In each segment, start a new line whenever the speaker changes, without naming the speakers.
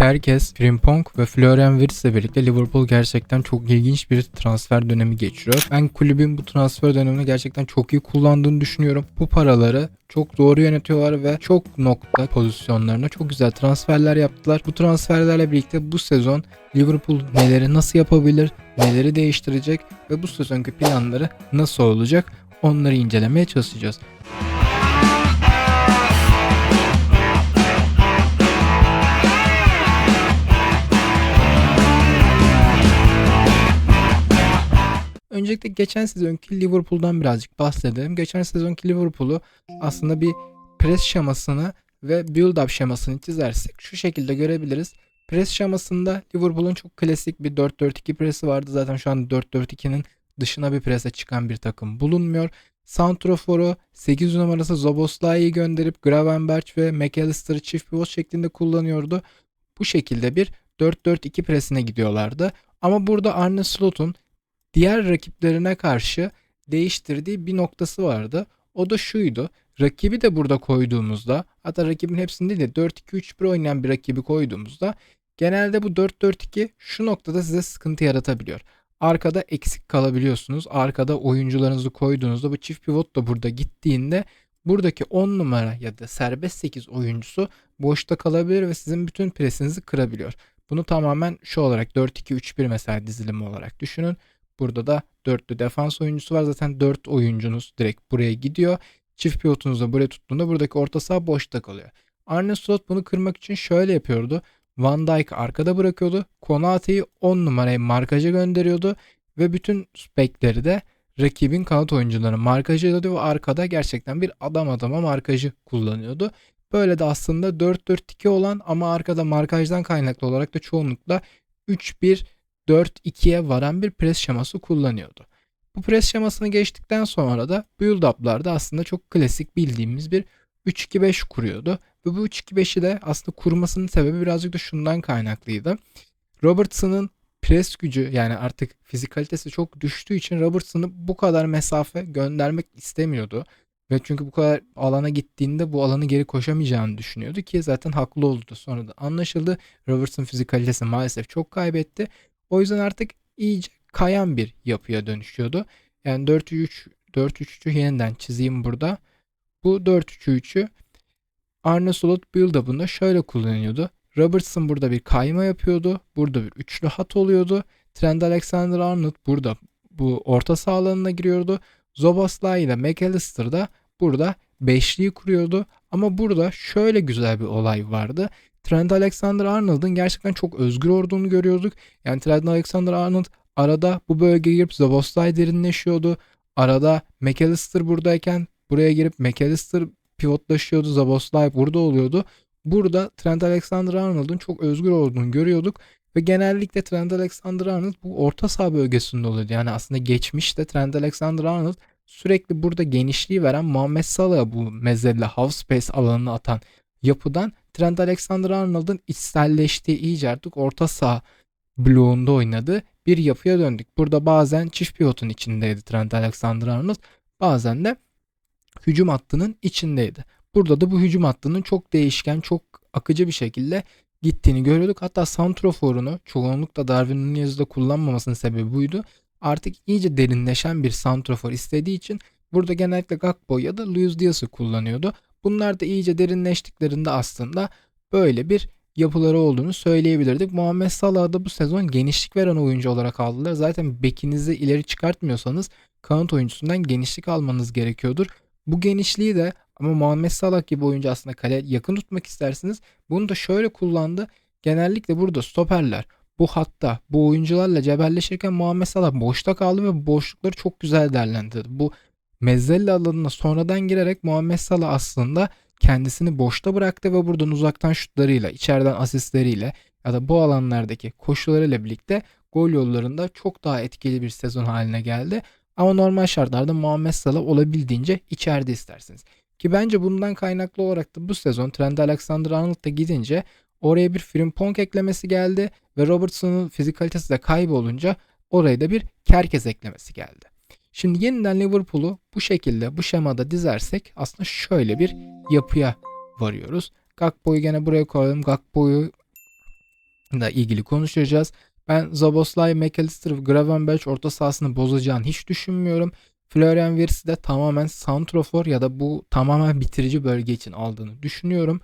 Kerkes, Frimpong ve Florian Wirtz ile birlikte Liverpool gerçekten çok ilginç bir transfer dönemi geçiriyor. Ben kulübün bu transfer dönemini gerçekten çok iyi kullandığını düşünüyorum. Bu paraları çok doğru yönetiyorlar ve çok nokta pozisyonlarına çok güzel transferler yaptılar. Bu transferlerle birlikte bu sezon Liverpool neleri nasıl yapabilir, neleri değiştirecek ve bu sezonki planları nasıl olacak onları incelemeye çalışacağız. Öncelikle geçen sezonki Liverpool'dan birazcık bahsedelim. Geçen sezonki Liverpool'u aslında bir pres şemasını ve build-up şemasını çizersek şu şekilde görebiliriz. Pres şemasında Liverpool'un çok klasik bir 4-4-2 presi vardı. Zaten şu an 4-4-2'nin dışına bir prese çıkan bir takım bulunmuyor. Santrofor'u 8 numarası Zoboslai'yi gönderip Gravenberch ve McAllister'ı çift pivot şeklinde kullanıyordu. Bu şekilde bir 4-4-2 presine gidiyorlardı. Ama burada Arne Slot'un diğer rakiplerine karşı değiştirdiği bir noktası vardı. O da şuydu. Rakibi de burada koyduğumuzda hatta rakibin hepsini de 4-2-3-1 oynayan bir rakibi koyduğumuzda genelde bu 4-4-2 şu noktada size sıkıntı yaratabiliyor. Arkada eksik kalabiliyorsunuz. Arkada oyuncularınızı koyduğunuzda bu çift pivot da burada gittiğinde buradaki 10 numara ya da serbest 8 oyuncusu boşta kalabilir ve sizin bütün presinizi kırabiliyor. Bunu tamamen şu olarak 4-2-3-1 mesela dizilimi olarak düşünün. Burada da dörtlü defans oyuncusu var. Zaten 4 oyuncunuz direkt buraya gidiyor. Çift pivotunuzu da buraya tuttuğunda buradaki orta saha boşta kalıyor. Arne Slot bunu kırmak için şöyle yapıyordu. Van Dijk arkada bırakıyordu. Konate'yi 10 numaraya markaja gönderiyordu. Ve bütün spekleri de rakibin kanat oyuncularını markajı ediyordu ve arkada gerçekten bir adam adama markajı kullanıyordu. Böyle de aslında 4-4-2 olan ama arkada markajdan kaynaklı olarak da çoğunlukla 3-1 4-2'ye varan bir pres şeması kullanıyordu. Bu pres şemasını geçtikten sonra da build-up'larda aslında çok klasik bildiğimiz bir 3-2-5 kuruyordu. Ve bu 3-2-5'i de aslında kurmasının sebebi birazcık da şundan kaynaklıydı. Robertson'ın pres gücü yani artık fizikalitesi çok düştüğü için Robertson'ı bu kadar mesafe göndermek istemiyordu. Ve çünkü bu kadar alana gittiğinde bu alanı geri koşamayacağını düşünüyordu ki zaten haklı oldu. Sonra da anlaşıldı. Robertson fizikalitesi maalesef çok kaybetti. O yüzden artık iyice kayan bir yapıya dönüşüyordu. Yani 4-3 4-3-3'ü yeniden çizeyim burada. Bu 4-3-3'ü Arne Slot build-up'ında şöyle kullanıyordu. Robertson burada bir kayma yapıyordu. Burada bir üçlü hat oluyordu. Trent Alexander-Arnold burada bu orta saha giriyordu. Zoboslai ile McAllister da burada beşliyi kuruyordu. Ama burada şöyle güzel bir olay vardı. Trent Alexander-Arnold'un gerçekten çok özgür olduğunu görüyorduk. Yani Trent Alexander-Arnold arada bu bölgeye girip Zaboslay derinleşiyordu. Arada McAllister buradayken buraya girip McAllister pivotlaşıyordu. Zaboslay burada oluyordu. Burada Trent Alexander-Arnold'un çok özgür olduğunu görüyorduk. Ve genellikle Trent Alexander-Arnold bu orta saha bölgesinde oluyordu. Yani aslında geçmişte Trent Alexander-Arnold sürekli burada genişliği veren Muhammed Salah'a bu mezelle half space alanını atan yapıdan Trent Alexander-Arnold'un içselleştiği iyice artık orta saha bloğunda oynadığı bir yapıya döndük. Burada bazen çift pivotun içindeydi Trent Alexander-Arnold. Bazen de hücum hattının içindeydi. Burada da bu hücum hattının çok değişken, çok akıcı bir şekilde gittiğini görüyorduk. Hatta santroforunu çoğunlukla Darwin Nunez'de kullanmamasının sebebi buydu. Artık iyice derinleşen bir santrofor istediği için burada genellikle Gakpo ya da Luis Diaz'ı kullanıyordu. Bunlar da iyice derinleştiklerinde aslında böyle bir yapıları olduğunu söyleyebilirdik. Muhammed Salah'ı da bu sezon genişlik veren oyuncu olarak aldılar. Zaten bekinizi ileri çıkartmıyorsanız kanat oyuncusundan genişlik almanız gerekiyordur. Bu genişliği de ama Muhammed Salah gibi oyuncu aslında kale yakın tutmak istersiniz. Bunu da şöyle kullandı. Genellikle burada stoperler bu hatta bu oyuncularla cebelleşirken Muhammed Salah boşta kaldı ve boşlukları çok güzel değerlendirdi. Bu Mezzella alanına sonradan girerek Muhammed Salah aslında kendisini boşta bıraktı ve buradan uzaktan şutlarıyla, içeriden asistleriyle ya da bu alanlardaki koşularıyla birlikte gol yollarında çok daha etkili bir sezon haline geldi. Ama normal şartlarda Muhammed Salah olabildiğince içeride istersiniz. Ki bence bundan kaynaklı olarak da bu sezon Trent Alexander-Arnold da gidince oraya bir Frimpong eklemesi geldi ve Robertson'un fizikalitesi de kaybolunca oraya da bir Kerkez eklemesi geldi. Şimdi yeniden Liverpool'u bu şekilde bu şemada dizersek aslında şöyle bir yapıya varıyoruz. Gakpo'yu gene buraya koyalım. Gakpo'yu da ilgili konuşacağız. Ben Zaboslay, McAllister ve Gravenberch orta sahasını bozacağını hiç düşünmüyorum. Florian Wirtz'i de tamamen santrofor ya da bu tamamen bitirici bölge için aldığını düşünüyorum.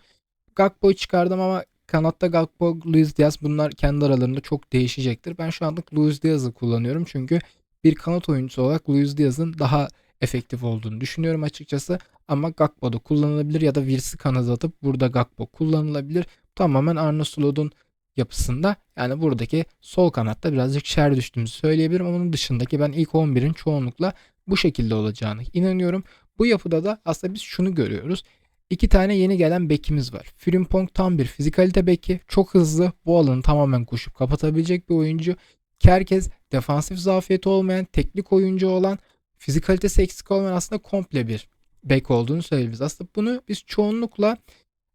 Gakpo'yu çıkardım ama kanatta Gakpo, Luis Diaz bunlar kendi aralarında çok değişecektir. Ben şu anlık Luis Diaz'ı kullanıyorum çünkü bir kanat oyuncusu olarak Luis Diaz'ın daha efektif olduğunu düşünüyorum açıkçası. Ama Gakpo da kullanılabilir ya da Wirtz'i kanat atıp burada Gakpo kullanılabilir. Tamamen Arne Slot'un yapısında yani buradaki sol kanatta birazcık şer düştüğümüzü söyleyebilirim. Onun dışındaki ben ilk 11'in çoğunlukla bu şekilde olacağını inanıyorum. Bu yapıda da aslında biz şunu görüyoruz. İki tane yeni gelen bekimiz var. Frimpong tam bir fizikalite beki. Çok hızlı. Bu alanı tamamen koşup kapatabilecek bir oyuncu. Kerkez defansif zafiyeti olmayan, teknik oyuncu olan, fizikalitesi eksik olmayan aslında komple bir bek olduğunu söyleyebiliriz. Aslında bunu biz çoğunlukla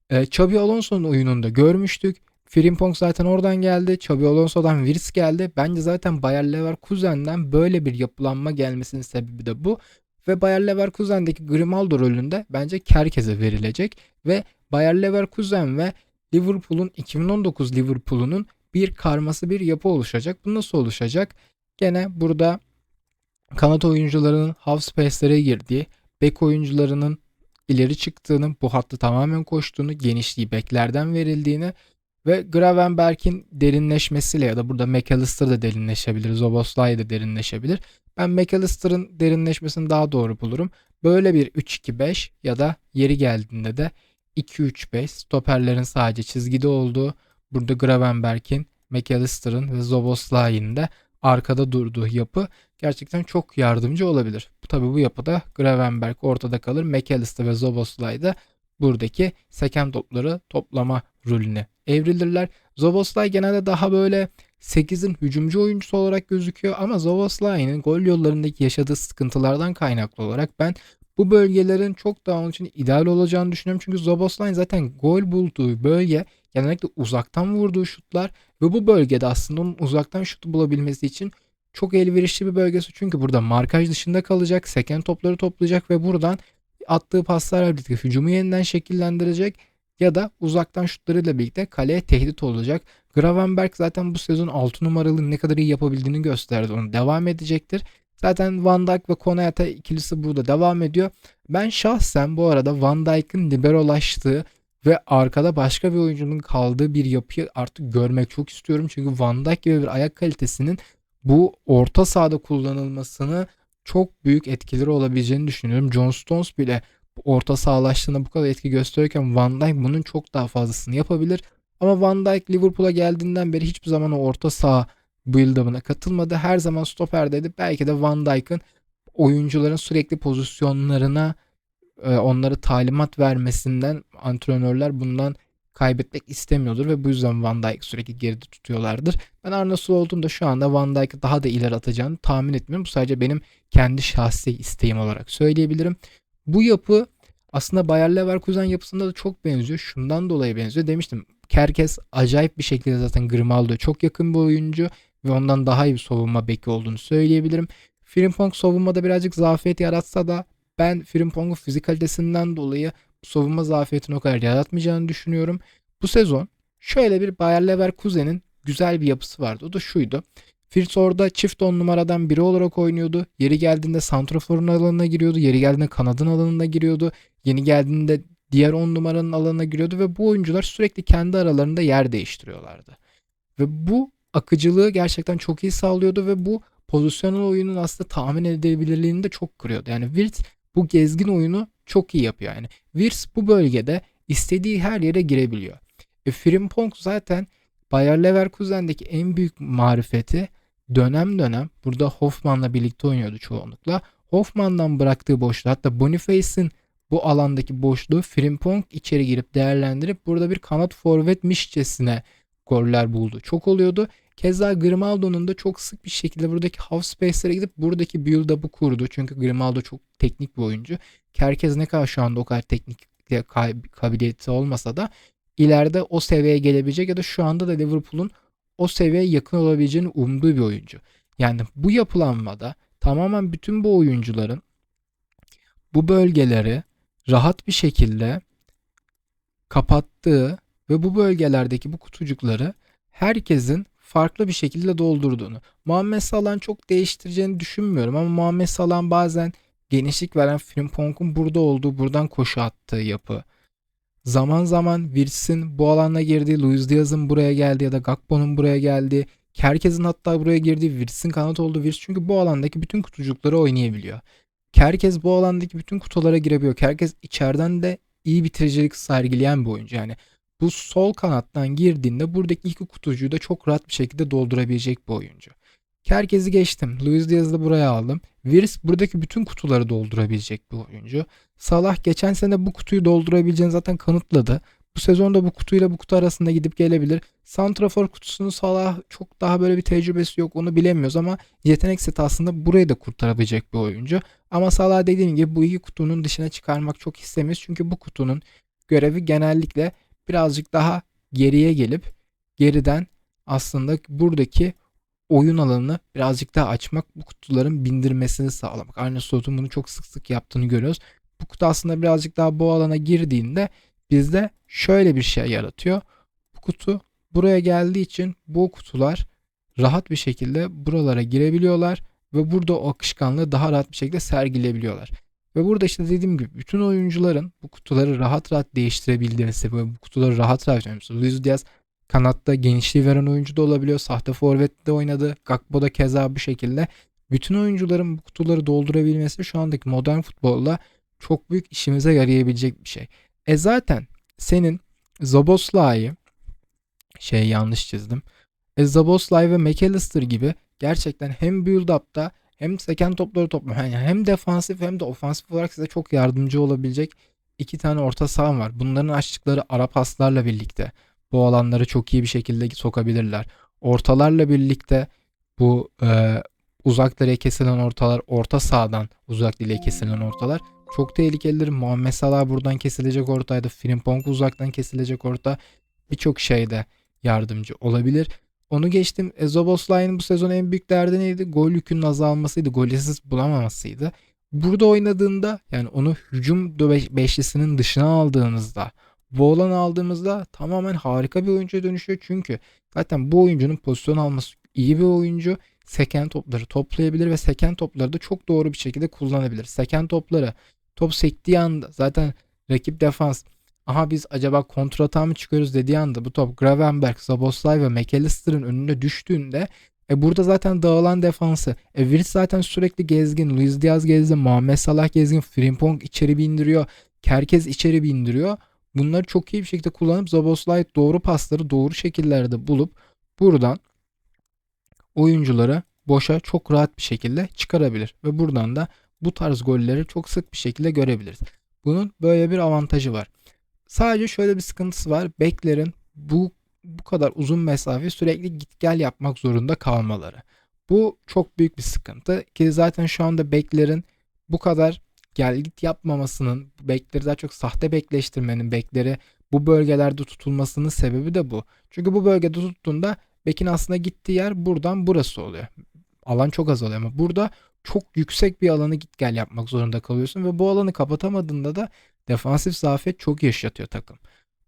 e, Xabi Alonso'nun oyununda görmüştük. Frimpong zaten oradan geldi. Xabi Alonso'dan Wirtz geldi. Bence zaten Bayer Leverkusen'den böyle bir yapılanma gelmesinin sebebi de bu. Ve Bayer Leverkusen'deki Grimaldo rolünde bence Kerkez'e verilecek. Ve Bayer Leverkusen ve Liverpool'un 2019 Liverpool'unun bir karması bir yapı oluşacak. Bu nasıl oluşacak? Gene burada kanat oyuncularının half space'lere girdiği, bek oyuncularının ileri çıktığını, bu hattı tamamen koştuğunu, genişliği beklerden verildiğini ve Gravenberg'in derinleşmesiyle ya da burada McAllister da derinleşebilir, Zoboslay da derinleşebilir. Ben McAllister'ın derinleşmesini daha doğru bulurum. Böyle bir 3-2-5 ya da yeri geldiğinde de 2-3-5 stoperlerin sadece çizgide olduğu, burada Gravenberg'in, McAllister'ın ve Zoboslay'ın da arkada durduğu yapı gerçekten çok yardımcı olabilir. Tabi bu yapıda Gravenberg ortada kalır. McAllister ve Zoboslay da buradaki seken topları toplama rolüne evrilirler. Zoboslay genelde daha böyle 8'in hücumcu oyuncusu olarak gözüküyor ama Zovoslay'ın gol yollarındaki yaşadığı sıkıntılardan kaynaklı olarak ben bu bölgelerin çok daha onun için ideal olacağını düşünüyorum. Çünkü Zoboslay zaten gol bulduğu bölge genellikle uzaktan vurduğu şutlar ve bu bölgede aslında onun uzaktan şutu bulabilmesi için çok elverişli bir bölgesi. Çünkü burada markaj dışında kalacak, seken topları toplayacak ve buradan attığı paslarla birlikte hücumu yeniden şekillendirecek ya da uzaktan şutlarıyla birlikte kaleye tehdit olacak. Gravenberg zaten bu sezon 6 numaralı ne kadar iyi yapabildiğini gösterdi. Onu devam edecektir. Zaten Van Dijk ve Konate ikilisi burada devam ediyor. Ben şahsen bu arada Van Dijk'ın liberolaştığı ve arkada başka bir oyuncunun kaldığı bir yapıyı artık görmek çok istiyorum. Çünkü Van Dijk gibi bir ayak kalitesinin bu orta sahada kullanılmasını çok büyük etkileri olabileceğini düşünüyorum. John Stones bile orta sahalaştığında bu kadar etki gösterirken Van Dijk bunun çok daha fazlasını yapabilir. Ama Van Dijk Liverpool'a geldiğinden beri hiçbir zaman o orta saha build-up'ına katılmadı. Her zaman stoperdeydi. Belki de Van Dijk'ın oyuncuların sürekli pozisyonlarına e, onları talimat vermesinden antrenörler bundan kaybetmek istemiyordur ve bu yüzden Van Dijk sürekli geride tutuyorlardır. Ben Arne Slot'un da şu anda Van Dijk'ı daha da ileri atacağını tahmin etmiyorum. Bu sadece benim kendi şahsi isteğim olarak söyleyebilirim. Bu yapı aslında Bayer Leverkusen yapısında da çok benziyor. Şundan dolayı benziyor. Demiştim Kerkes acayip bir şekilde zaten Grimaldo'ya çok yakın bir oyuncu ve ondan daha iyi bir savunma beki olduğunu söyleyebilirim. Frimpong savunmada birazcık zafiyet yaratsa da ben Frimpong'un fizikalitesinden dolayı savunma zafiyetini o kadar yaratmayacağını düşünüyorum. Bu sezon şöyle bir Bayer Leverkusen'in güzel bir yapısı vardı. O da şuydu. Fritz orada çift on numaradan biri olarak oynuyordu. Yeri geldiğinde santraforun alanına giriyordu. Yeri geldiğinde kanadın alanına giriyordu. Yeni geldiğinde diğer on numaranın alanına giriyordu ve bu oyuncular sürekli kendi aralarında yer değiştiriyorlardı. Ve bu akıcılığı gerçekten çok iyi sağlıyordu ve bu pozisyonel oyunun aslında tahmin edilebilirliğini de çok kırıyordu. Yani Wirtz bu gezgin oyunu çok iyi yapıyor. Yani Wirtz bu bölgede istediği her yere girebiliyor. E, Frimpong zaten Bayer Leverkusen'deki en büyük marifeti dönem dönem burada Hoffman'la birlikte oynuyordu çoğunlukla. Hoffman'dan bıraktığı boşluğu hatta Boniface'in bu alandaki boşluğu Frimpong içeri girip değerlendirip burada bir kanat forvetmişçesine goller buldu. Çok oluyordu. Keza Grimaldo'nun da çok sık bir şekilde buradaki half space'lere gidip buradaki build-up'ı kurdu. Çünkü Grimaldo çok teknik bir oyuncu. Herkes ne kadar şu anda o kadar teknik kabiliyeti olmasa da ileride o seviyeye gelebilecek ya da şu anda da Liverpool'un o seviyeye yakın olabileceğini umduğu bir oyuncu. Yani bu yapılanmada tamamen bütün bu oyuncuların bu bölgeleri rahat bir şekilde kapattığı ve bu bölgelerdeki bu kutucukları herkesin farklı bir şekilde doldurduğunu. Muhammed Salah'ın çok değiştireceğini düşünmüyorum ama Muhammed Salah'ın bazen genişlik veren Frimpong'un burada olduğu, buradan koşu attığı yapı. Zaman zaman Wirtz'in bu alana girdiği, Luis Diaz'ın buraya geldiği ya da Gakpo'nun buraya geldiği, Kerkez'in hatta buraya girdiği, Wirtz'in kanat olduğu Wirtz çünkü bu alandaki bütün kutucukları oynayabiliyor. Kerkez bu alandaki bütün kutulara girebiliyor. Kerkez içeriden de iyi bitiricilik sergileyen bir oyuncu. Yani bu sol kanattan girdiğinde buradaki iki kutucuğu da çok rahat bir şekilde doldurabilecek bir oyuncu. Kerkez'i geçtim. Luis Diaz'ı buraya aldım. Virs buradaki bütün kutuları doldurabilecek bir oyuncu. Salah geçen sene bu kutuyu doldurabileceğini zaten kanıtladı. Bu sezonda bu kutuyla bu kutu arasında gidip gelebilir. Santrafor kutusunu Salah çok daha böyle bir tecrübesi yok onu bilemiyoruz ama yetenek seti aslında burayı da kurtarabilecek bir oyuncu. Ama Salah dediğim gibi bu iki kutunun dışına çıkarmak çok istemiyoruz. Çünkü bu kutunun görevi genellikle birazcık daha geriye gelip geriden aslında buradaki oyun alanını birazcık daha açmak, bu kutuların bindirmesini sağlamak. Arne Slot'un bunu çok sık sık yaptığını görüyoruz. Bu kutu aslında birazcık daha bu alana girdiğinde bizde şöyle bir şey yaratıyor. Bu kutu buraya geldiği için bu kutular rahat bir şekilde buralara girebiliyorlar ve burada o akışkanlığı daha rahat bir şekilde sergileyebiliyorlar. Ve burada işte dediğim gibi bütün oyuncuların bu kutuları rahat rahat değiştirebildiğini ve bu kutuları rahat rahat mesela Luis Diaz kanatta genişliği veren oyuncu da olabiliyor. Sahte forvet de oynadı. Gakpo da keza bu şekilde. Bütün oyuncuların bu kutuları doldurabilmesi şu andaki modern futbolda çok büyük işimize yarayabilecek bir şey. E zaten senin Zaboslai'yi şey yanlış çizdim. E Zaboslai ve McAllister gibi gerçekten hem build-up'ta hem seken topları toplama yani hem defansif hem de ofansif olarak size çok yardımcı olabilecek iki tane orta saha var. Bunların açtıkları ara paslarla birlikte bu alanları çok iyi bir şekilde sokabilirler. Ortalarla birlikte bu e, uzak direğe kesilen ortalar, orta sahadan uzak direğe kesilen ortalar çok tehlikelidir. Muhammed Salah buradan kesilecek ortaydı. Frimpong uzaktan kesilecek orta birçok şeyde yardımcı olabilir. Onu geçtim. E, Zoboslai'nin bu sezon en büyük derdi neydi? Gol yükünün azalmasıydı. Golesiz bulamamasıydı. Burada oynadığında yani onu hücum beşlisinin dışına aldığınızda Volan aldığımızda tamamen harika bir oyuncuya dönüşüyor. Çünkü zaten bu oyuncunun pozisyon alması iyi bir oyuncu. Seken topları toplayabilir ve seken topları da çok doğru bir şekilde kullanabilir. Seken topları top sektiği anda zaten rakip defans aha biz acaba kontrata mı çıkıyoruz dediği anda bu top Gravenberg, Zaboslay ve McAllister'ın önüne düştüğünde e burada zaten dağılan defansı. E Wirtz zaten sürekli gezgin. Luis Diaz gezgin. Muhammed Salah gezgin. Frimpong içeri bindiriyor. Kerkez içeri bindiriyor. Bunları çok iyi bir şekilde kullanıp Zaboslay doğru pasları doğru şekillerde bulup buradan oyuncuları boşa çok rahat bir şekilde çıkarabilir. Ve buradan da bu tarz golleri çok sık bir şekilde görebiliriz. Bunun böyle bir avantajı var. Sadece şöyle bir sıkıntısı var. Beklerin bu bu kadar uzun mesafe sürekli git gel yapmak zorunda kalmaları. Bu çok büyük bir sıkıntı ki zaten şu anda beklerin bu kadar gel git yapmamasının, bekleri daha çok sahte bekleştirmenin bekleri bu bölgelerde tutulmasının sebebi de bu. Çünkü bu bölgede tuttuğunda bekin aslında gittiği yer buradan burası oluyor. Alan çok azalıyor ama burada çok yüksek bir alanı git gel yapmak zorunda kalıyorsun ve bu alanı kapatamadığında da defansif zafiyet çok yaşatıyor takım.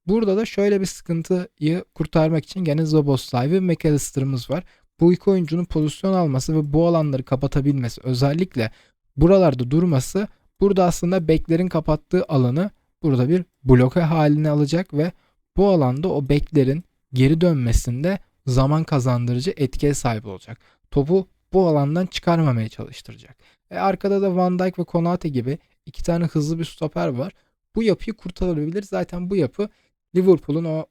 Burada da şöyle bir sıkıntıyı kurtarmak için gene Zoboslay ve McAllister'ımız var. Bu iki oyuncunun pozisyon alması ve bu alanları kapatabilmesi özellikle buralarda durması burada aslında beklerin kapattığı alanı burada bir bloke haline alacak ve bu alanda o beklerin geri dönmesinde zaman kazandırıcı etkiye sahip olacak. Topu bu alandan çıkarmamaya çalıştıracak. E arkada da Van Dijk ve Konate gibi iki tane hızlı bir stoper var. Bu yapıyı kurtarabilir. Zaten bu yapı Liverpool'un o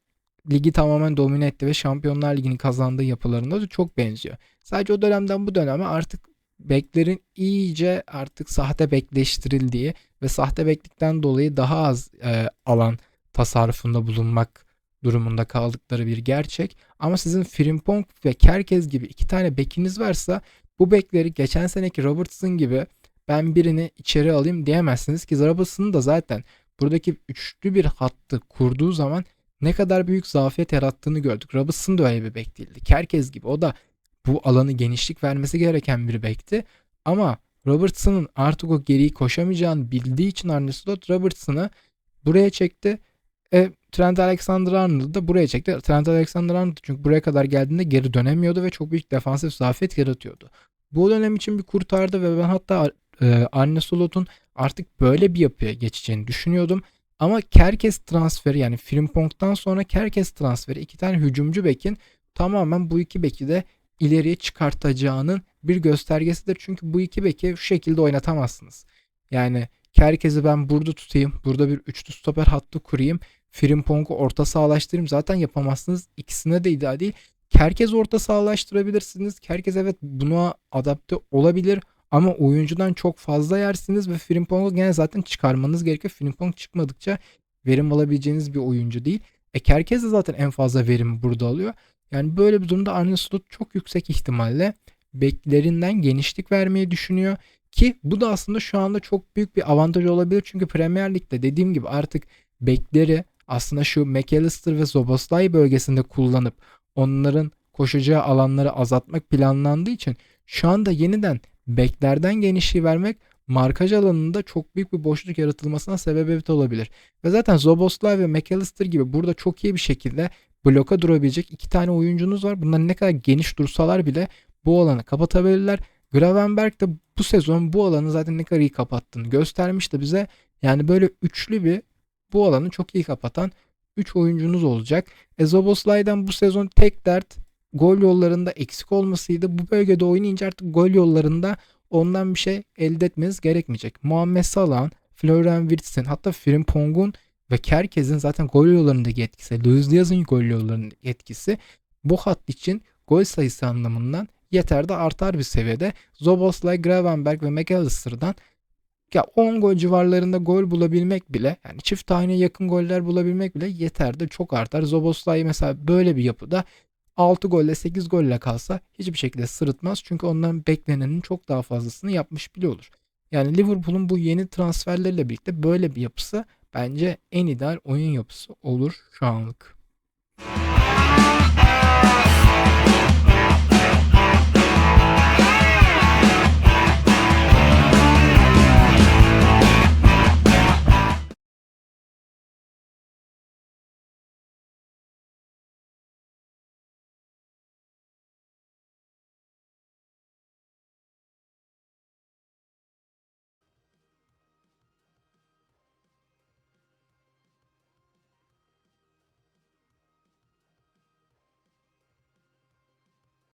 ligi tamamen domine etti ve Şampiyonlar Ligi'ni kazandığı yapılarında da çok benziyor. Sadece o dönemden bu döneme artık beklerin iyice artık sahte bekleştirildiği ve sahte beklikten dolayı daha az e, alan tasarrufunda bulunmak durumunda kaldıkları bir gerçek. Ama sizin Frimpong ve Kerkez gibi iki tane bekiniz varsa bu bekleri geçen seneki Robertson gibi ben birini içeri alayım diyemezsiniz ki Robertson'ın da zaten buradaki üçlü bir hattı kurduğu zaman ne kadar büyük zafiyet yarattığını gördük. Robertson da öyle bir bek değildi. Kerkez gibi o da bu alanı genişlik vermesi gereken bir bekti. Ama Robertson'ın artık o geriyi koşamayacağını bildiği için Arne Slot Robertson'ı buraya çekti. E, Trent Alexander-Arnold'u da buraya çekti. Trent Alexander-Arnold çünkü buraya kadar geldiğinde geri dönemiyordu ve çok büyük defansif zafiyet yaratıyordu. Bu dönem için bir kurtardı ve ben hatta e, Arne Slot'un artık böyle bir yapıya geçeceğini düşünüyordum. Ama Kerkes transferi yani Frimpong'dan sonra Kerkes transferi iki tane hücumcu bekin tamamen bu iki beki de ileriye çıkartacağının bir göstergesidir. Çünkü bu iki beki şu şekilde oynatamazsınız. Yani Kerkez'i ben burada tutayım. Burada bir üçlü stoper hattı kurayım. Frimpong'u orta sağlaştırayım. Zaten yapamazsınız. İkisine de ideal değil. Kerkez orta sağlaştırabilirsiniz. Kerkez evet buna adapte olabilir. Ama oyuncudan çok fazla yersiniz ve Frimpong'u gene zaten çıkarmanız gerekiyor. Frimpong çıkmadıkça verim alabileceğiniz bir oyuncu değil. E Kerkez de zaten en fazla verimi burada alıyor. Yani böyle bir durumda Arne Slot çok yüksek ihtimalle beklerinden genişlik vermeyi düşünüyor. Ki bu da aslında şu anda çok büyük bir avantaj olabilir. Çünkü Premier Lig'de dediğim gibi artık bekleri aslında şu McAllister ve Zoboslay bölgesinde kullanıp onların koşacağı alanları azaltmak planlandığı için şu anda yeniden beklerden genişliği vermek markaj alanında çok büyük bir boşluk yaratılmasına sebebiyet olabilir. Ve zaten Zoboslay ve McAllister gibi burada çok iyi bir şekilde bloka durabilecek iki tane oyuncunuz var. Bunlar ne kadar geniş dursalar bile bu alanı kapatabilirler. Gravenberg de bu sezon bu alanı zaten ne kadar iyi kapattığını göstermişti bize. Yani böyle üçlü bir bu alanı çok iyi kapatan 3 oyuncunuz olacak. E Zoboslay'dan bu sezon tek dert gol yollarında eksik olmasıydı. Bu bölgede oynayınca artık gol yollarında ondan bir şey elde etmeniz gerekmeyecek. Muhammed Salah'ın, Florian Wirtz'in hatta Frimpong'un ve Kerkez'in zaten gol yollarındaki etkisi, Luis Diaz'ın gol yollarındaki etkisi bu hat için gol sayısı anlamından yeter de artar bir seviyede. Zoboslay, Gravenberg ve McAllister'dan ya 10 gol civarlarında gol bulabilmek bile yani çift tane yakın goller bulabilmek bile yeter de çok artar. Zoboslay mesela böyle bir yapıda 6 golle 8 golle kalsa hiçbir şekilde sırıtmaz. Çünkü ondan beklenenin çok daha fazlasını yapmış bile olur. Yani Liverpool'un bu yeni transferleriyle birlikte böyle bir yapısı bence en ideal oyun yapısı olur şu anlık.